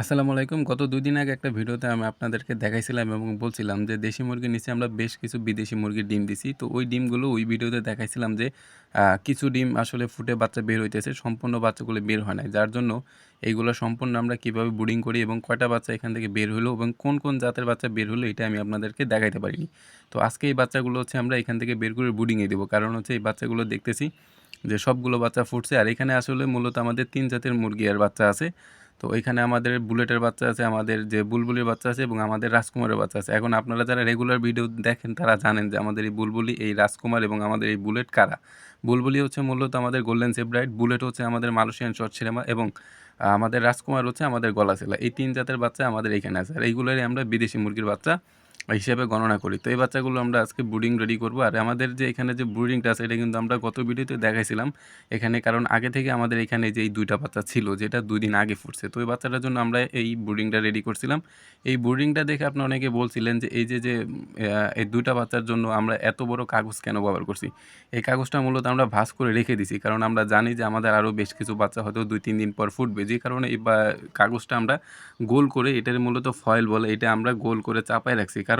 আসসালামু আলাইকুম। গত ২ দিন আগে একটা ভিডিওতে আমি আপনাদেরকে দেখাইছিলাম এবং বলছিলাম যে দেশি মুরগির নিচে আমরা বেশ কিছু বিদেশি মুরগির ডিম দিছি। তো ওই ডিমগুলো ওই ভিডিওতে দেখাইছিলাম যে কিছু ডিম আসলে ফুটে বাচ্চা বের হইতেছে। সম্পূর্ণ বাচ্চাগুলো বের হয় নাই। যার জন্য এইগুলো সম্পূর্ণ আমরা কীভাবে বুডিং করি এবং কয়টা বাচ্চা এখান থেকে বের হলো এবং কোন, কোন জাতের বাচ্চা বের হলো এটা আমি আপনাদেরকে দেখাইতে পারিনি। তো আজকে এই বাচ্চাগুলো হচ্ছে আমরা এখান থেকে বের করে ব্রুডিংয়ে দেবো। কারণ হচ্ছে এই বাচ্চাগুলো দেখতেছি যে সবগুলো বাচ্চা ফুটছে আর এখানে আসলে মূলত আমাদের তিন জাতের মুরগি আর বাচ্চা আছে। তো ওইখানে আমাদের বুলেটের বাচ্চা আছে, আমাদের যে বুলবুলির বাচ্চা আছে এবং আমাদের রাজকুমারের বাচ্চা আছে। এখন আপনারা যারা রেগুলার ভিডিও দেখেন তারা জানেন যে আমাদের এই বুলবুলি, এই রাজকুমার এবং আমাদের এই বুলেট কারা। বুলবুলি হচ্ছে মূলত আমাদের গোল্ডেন সেব্রাইট, বুলেট হচ্ছে আমাদের মালয়েশিয়ান শর্ট সিনেমা এবং আমাদের রাজকুমার হচ্ছে আমাদের গলা সেলা এই তিন জাতের বাচ্চা আমাদের এখানে আছে। আর এইগুলোরই আমরা বিদেশি মুরগির বাচ্চা হিসেবে গণনা করি। তো এই বাচ্চাগুলো আমরা আজকে ব্রুডিং রেডি করব। আর আমাদের যে এখানে যে ব্রুডিংটা আছে এটা কিন্তু আমরা গত ভিডিওতে দেখাইছিলাম। এখানে কারণ আগে থেকে আমাদের এখানে যে এই ২ টা বাচ্চা ছিল যেটা ২ দিন আগে ফুটছে। তো এই বাচ্চাটার জন্য আমরা এই ব্রুডিংটা রেডি করছিলাম। এই ব্রুডিংটা দেখে আপনি অনেকে বলছিলেন যে এই যে, যে এই দুইটা বাচ্চার জন্য আমরা এত বড় কাগজ কেন ব্যবহার করছি? এই কাগজটা মূলত আমরা ভাঁজ করে রেখে দিছি। কারণ আমরা জানি যে আমাদের আরও বেশ কিছু বাচ্চা হয়তো ২-৩ দিন পর ফুটবে। যে কারণে এই কাগজটা আমরা গোল করে এটার মূলত ফয়েল বলে এটা আমরা গোল করে চাপায় রাখছি। কারণ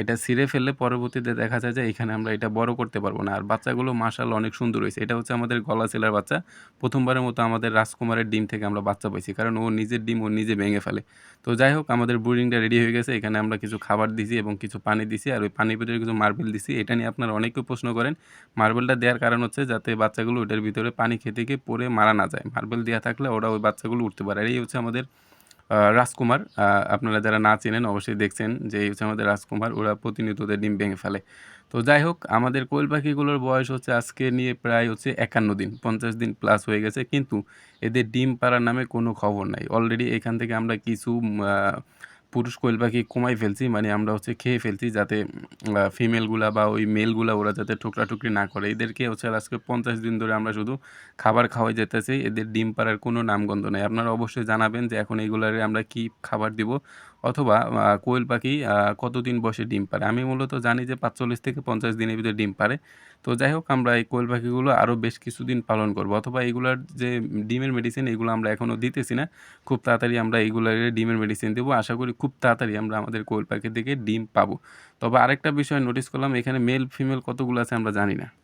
এটা ছিঁড়ে ফেললে পরবর্তীতে দেখা যায় যে এখানে আমরা এটা বড় করতে পারব না। আর বাচ্চাগুলো মাশাআল্লাহ অনেক সুন্দর হয়েছে এটা হচ্ছে আমাদের গলাচিলার বাচ্চা। প্রথমবারের মতো আমাদের রাজকুমারের ডিম থেকে আমরা বাচ্চা পাইছি। কারণ ও নিজের ডিম ও নিজে ভেঙে ফেলে। তো যাই হোক, আমাদের ব্রুডিংটা রেডি হয়ে গেছে। এখানে আমরা কিছু খাবার দিছি এবং কিছু পানি দিছি। আর ওই পানির ভিতরে কিছু মার্বেল দিছি। এটা নিয়ে আপনারা অনেকেই প্রশ্ন করেন। মার্বেলটা দেওয়ার কারণ হচ্ছে যাতে বাচ্চাগুলো ওটার ভিতরে পানি খেতে গিয়ে পড়ে মারা না যায়। মার্বেল দেওয়া থাকলে ওরা ওই বাচ্চাগুলো উঠতে পারে। এই হচ্ছে আমাদের রাজকুমার। আপনারা যারা না চেনেন অবশ্যই দেখছেন যে হচ্ছে আমাদের রাজকুমার। ওরা প্রতিনিয়তদের ডিম ভেঙে ফেলে। তো যাই হোক, আমাদের কোয়েল পাখিগুলোর বয়স হচ্ছে আজকে নিয়ে প্রায় হচ্ছে ৫১ দিন। ৫০ দিন প্লাস হয়ে গেছে। কিন্তু এদের ডিম পাড়ার নামে কোনো খবর নাই। অলরেডি এখান থেকে আমরা কিছু পুরুষ কোয়েল পাখি কমাই ফেলছি। মানে আমরা হচ্ছে খেয়ে ফেলছি যাতে ফিমেলগুলা বা ওই মেলগুলা ওরা যাতে ঠোকরা-ঠুকরি না করে। এদেরকে হচ্ছে আজকে ৫০ দিন ধরে আমরা শুধু খাবার খাওয়াই যেতেছি, এদের ডিম পাড়ার কোনো নামগন্ধ নাই। আপনারা অবশ্যই জানাবেন যে এখন এগুলারে আমরা কি খাবার দিব অথবা কোয়েল পাখি কতদিন বসে ডিম পাড়ে। আমি মূলত জানি যে ৪৫ থেকে ৫০ দিনের ভিতরে ডিম পাড়ে। তো যাই হোক, আমরা এই কোয়েল পাখিগুলো আরও বেশ কিছুদিন পালন করব। অথবা এগুলার যে ডিমের মেডিসিন এগুলো আমরা এখনও দিতেছি না। খুব তাড়াতাড়ি আমরা এগুলারে ডিমের মেডিসিন দেবো আশা করি খুব তাড়াতাড়ি আমরা আমাদের কোয়েল পাখি থেকে ডিম পাবো। তবে আরেকটা বিষয় নোটিস করলাম, এখানে মেল ফিমেল কতগুলো আছে আমরা জানি না।